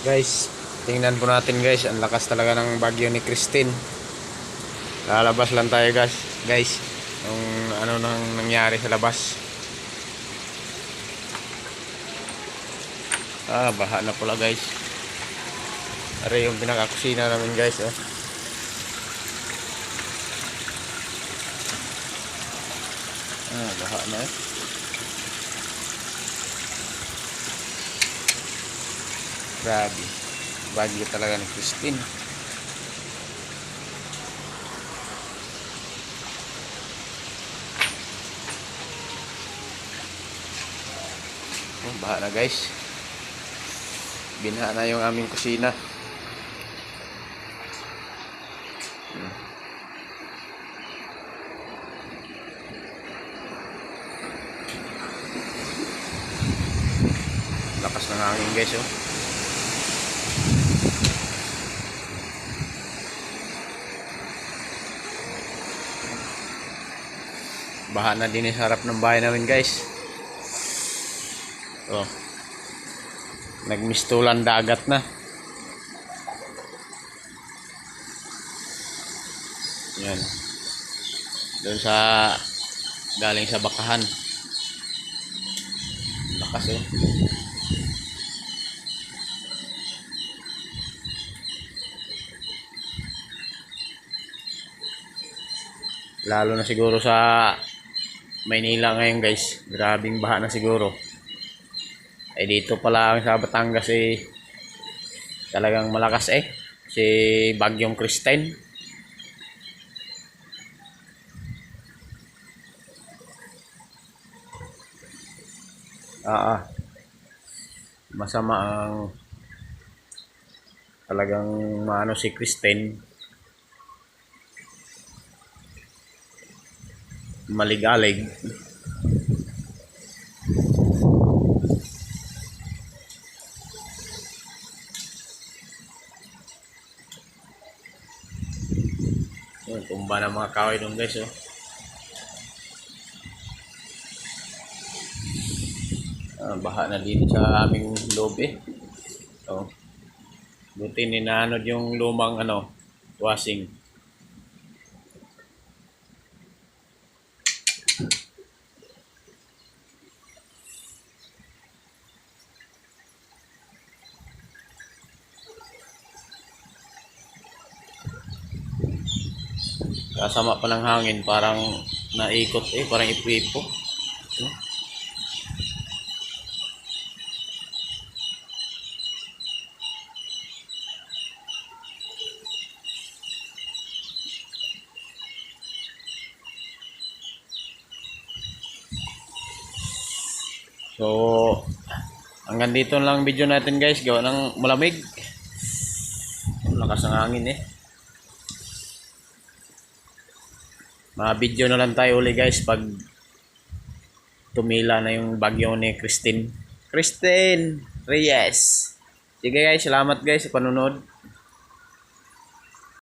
Guys, tingnan po natin guys. Ang lakas talaga ng bagyo ni Christine. Lalabas lang tayo guys. Guys, yung ano nang nangyari sa labas. Ah, baha na pula guys. Are yung pinakakusina namin guys. Oh. Ah, baha na eh. Grabe. Bagyo talaga ni Christine. Oh, baha guys. Binaha na yung aming kusina. Lakas ng hangin guys oh. Baha na din sa harap ng bahay namin guys. Oh. Nagmistulan dagat na. Yan. Doon sa galing sa bakahan. Lakas oh. Lalo na siguro sa Maynila ngayon guys. Grabing baha na siguro. Eh dito pala sa Batangas eh talagang malakas eh. Si Bagyong Christine. Ah, ah. Masama ang talagang maano si Christine. Maligalig. Yun, tumba ng mga kahoy doon guys oh. Ah, baha na din sa aming loob eh. Oh. Buti ninanod yung lumang ano, washing. Kasama pa ng hangin, parang naikot eh, parang ipo-ipo. So, hanggang dito lang video natin guys. Gawa ng malamig. Lakas ng hangin eh. Mga video na lang tayo uli guys pag tumila na yung bagyo ni Christine. Christine Reyes. Sige guys, salamat guys sa panunod.